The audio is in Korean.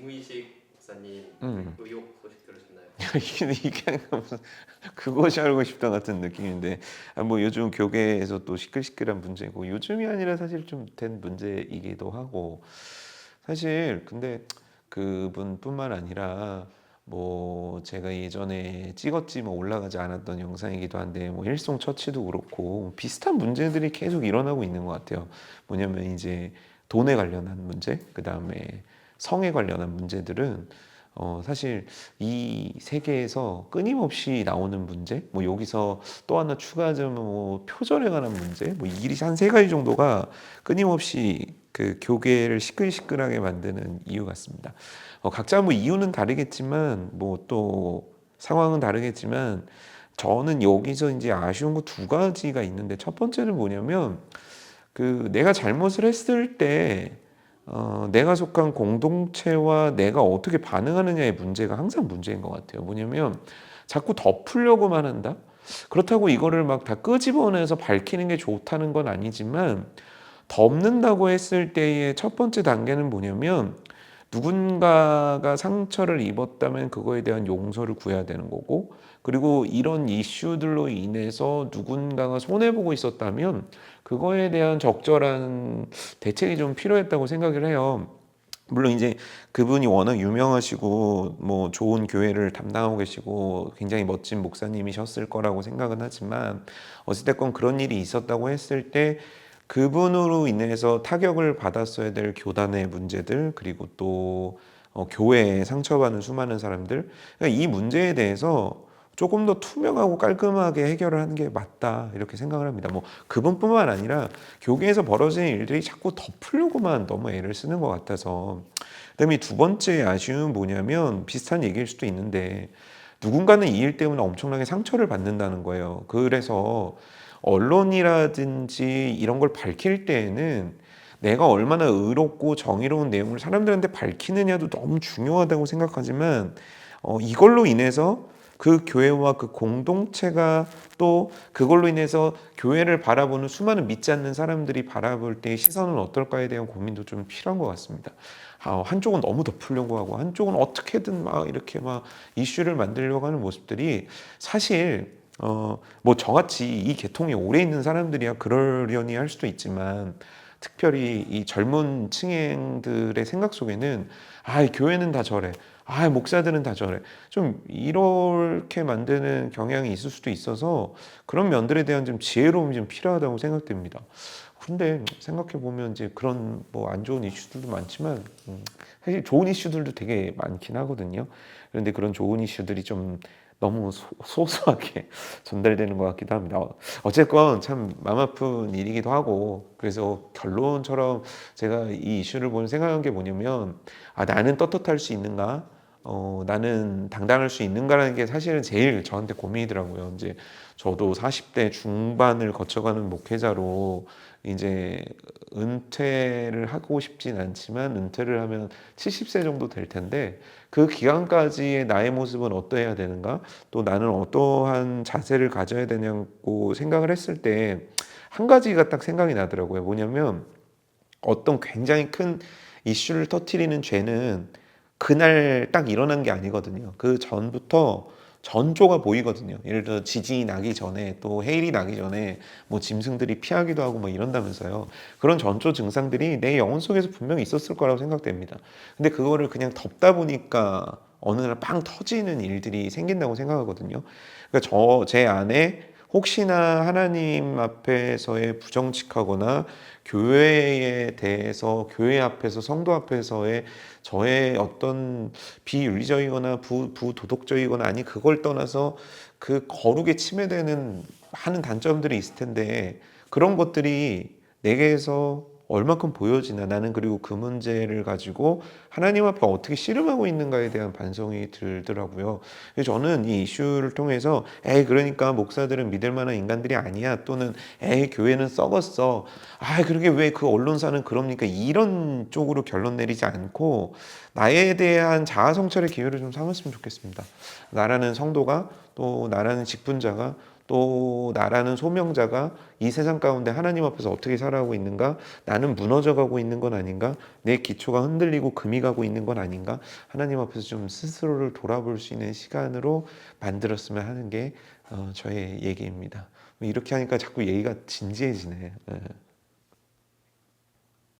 김의식 목사님 음. 의혹 소식 들으셨나요? 이게 이게 무슨 그것이 알고 싶다 같은 느낌인데 아, 뭐 요즘 교계에서 또 시끌시끌한 문제고 요즘이 아니라 사실 좀 된 문제이기도 하고 사실 근데 그분뿐만 아니라 뭐 제가 예전에 찍었지 뭐 올라가지 않았던 영상이기도 한데 뭐 일송 처치도 그렇고 비슷한 문제들이 계속 일어나고 있는 것 같아요. 뭐냐면 이제 돈에 관련한 문제, 그 다음에 성에 관련한 문제들은 어 사실 이 세계에서 끊임없이 나오는 문제, 뭐 여기서 또 하나 추가하자면 뭐 표절에 관한 문제, 뭐 일이 한 세 가지 정도가 끊임없이 그 교계를 시끌시끌하게 만드는 이유 같습니다. 어, 각자 뭐 이유는 다르겠지만 뭐 또 상황은 다르겠지만 저는 여기서 이제 아쉬운 거 두 가지가 있는데 첫 번째는 뭐냐면 그 내가 잘못을 했을 때 어, 내가 속한 공동체와 내가 어떻게 반응하느냐의 문제가 항상 문제인 것 같아요. 뭐냐면 자꾸 덮으려고만 한다. 그렇다고 이거를 막 다 끄집어내서 밝히는 게 좋다는 건 아니지만 덮는다고 했을 때의 첫 번째 단계는 뭐냐면 누군가가 상처를 입었다면 그거에 대한 용서를 구해야 되는 거고 그리고 이런 이슈들로 인해서 누군가가 손해 보고 있었다면 그거에 대한 적절한 대책이 좀 필요했다고 생각을 해요. 물론 이제 그분이 워낙 유명하시고 뭐 좋은 교회를 담당하고 계시고 굉장히 멋진 목사님이셨을 거라고 생각은 하지만 어찌됐건 그런 일이 있었다고 했을 때 그분으로 인해서 타격을 받았어야 될 교단의 문제들 그리고 또 어, 교회에 상처받는 수많은 사람들 그러니까 이 문제에 대해서 조금 더 투명하고 깔끔하게 해결을 하는 게 맞다 이렇게 생각을 합니다. 뭐 그분뿐만 아니라 교계에서 벌어지는 일들이 자꾸 덮으려고만 너무 애를 쓰는 것 같아서 그다음에 두 번째 아쉬움은 뭐냐면 비슷한 얘기일 수도 있는데 누군가는 이 일 때문에 엄청나게 상처를 받는다는 거예요. 그래서 언론이라든지 이런 걸 밝힐 때에는 내가 얼마나 의롭고 정의로운 내용을 사람들한테 밝히느냐도 너무 중요하다고 생각하지만 어, 이걸로 인해서 그 교회와 그 공동체가 또 그걸로 인해서 교회를 바라보는 수많은 믿지 않는 사람들이 바라볼 때의 시선은 어떨까에 대한 고민도 좀 필요한 것 같습니다. 아, 한쪽은 너무 덮으려고 하고 한쪽은 어떻게든 막 이렇게 막 이슈를 만들려고 하는 모습들이 사실 어, 뭐 저같이 이 계통이 오래 있는 사람들이야 그러려니 할 수도 있지만 특별히 이 젊은 층들의 생각 속에는 아, 이 교회는 다 저래. 아, 목사들은 다 저래. 좀 이렇게 만드는 경향이 있을 수도 있어서 그런 면들에 대한 좀 지혜로움이 좀 필요하다고 생각됩니다. 근데 생각해 보면 이제 그런 뭐 안 좋은 이슈들도 많지만 음, 사실 좋은 이슈들도 되게 많긴 하거든요. 그런데 그런 좋은 이슈들이 좀 너무 소, 소소하게 전달되는 것 같기도 합니다. 어, 어쨌건 참 마음 아픈 일이기도 하고 그래서 결론처럼 제가 이 이슈를 보는 생각한 게 뭐냐면 아 나는 떳떳할 수 있는가? 어, 나는 당당할 수 있는가라는 게 사실은 제일 저한테 고민이더라고요. 이제 저도 40대 중반을 거쳐가는 목회자로 이제 은퇴를 하고 싶진 않지만 은퇴를 하면 70세 정도 될 텐데 그 기간까지의 나의 모습은 어떠해야 되는가? 또 나는 어떠한 자세를 가져야 되냐고 생각을 했을 때 한 가지가 딱 생각이 나더라고요. 뭐냐면 어떤 굉장히 큰 이슈를 터트리는 죄는 그날 딱 일어난 게 아니거든요. 그 전부터 전조가 보이거든요. 예를 들어 지진이 나기 전에 또 해일이 나기 전에 뭐 짐승들이 피하기도 하고 뭐 이런다면서요. 그런 전조 증상들이 내 영혼 속에서 분명히 있었을 거라고 생각됩니다. 근데 그거를 그냥 덮다 보니까 어느 날 빵 터지는 일들이 생긴다고 생각하거든요. 그러니까 저 제 안에 혹시나 하나님 앞에서의 부정직하거나 교회에 대해서 교회 앞에서 성도 앞에서의 저의 어떤 비윤리적이거나 부, 부도덕적이거나 아니 그걸 떠나서 그 거룩에 침해되는 하는 단점들이 있을 텐데 그런 것들이 내게서 얼마큼 보여지나 나는 그리고 그 문제를 가지고 하나님 앞에 어떻게 씨름하고 있는가에 대한 반성이 들더라고요. 그래서 저는 이 이슈를 통해서 에이 그러니까 목사들은 믿을 만한 인간들이 아니야 또는 에이 교회는 썩었어. 아 그러게 왜 그 언론사는 그럽니까 이런 쪽으로 결론 내리지 않고 나에 대한 자아 성찰의 기회를 좀 삼았으면 좋겠습니다. 나라는 성도가 또 나라는 직분자가 또 나라는 소명자가 이 세상 가운데 하나님 앞에서 어떻게 살아가고 있는가? 나는 무너져 가고 있는 건 아닌가? 내 기초가 흔들리고 금이 가고 있는 건 아닌가? 하나님 앞에서 좀 스스로를 돌아볼 수 있는 시간으로 만들었으면 하는 게 어, 저의 얘기입니다. 이렇게 하니까 자꾸 얘기가 진지해지네. 예.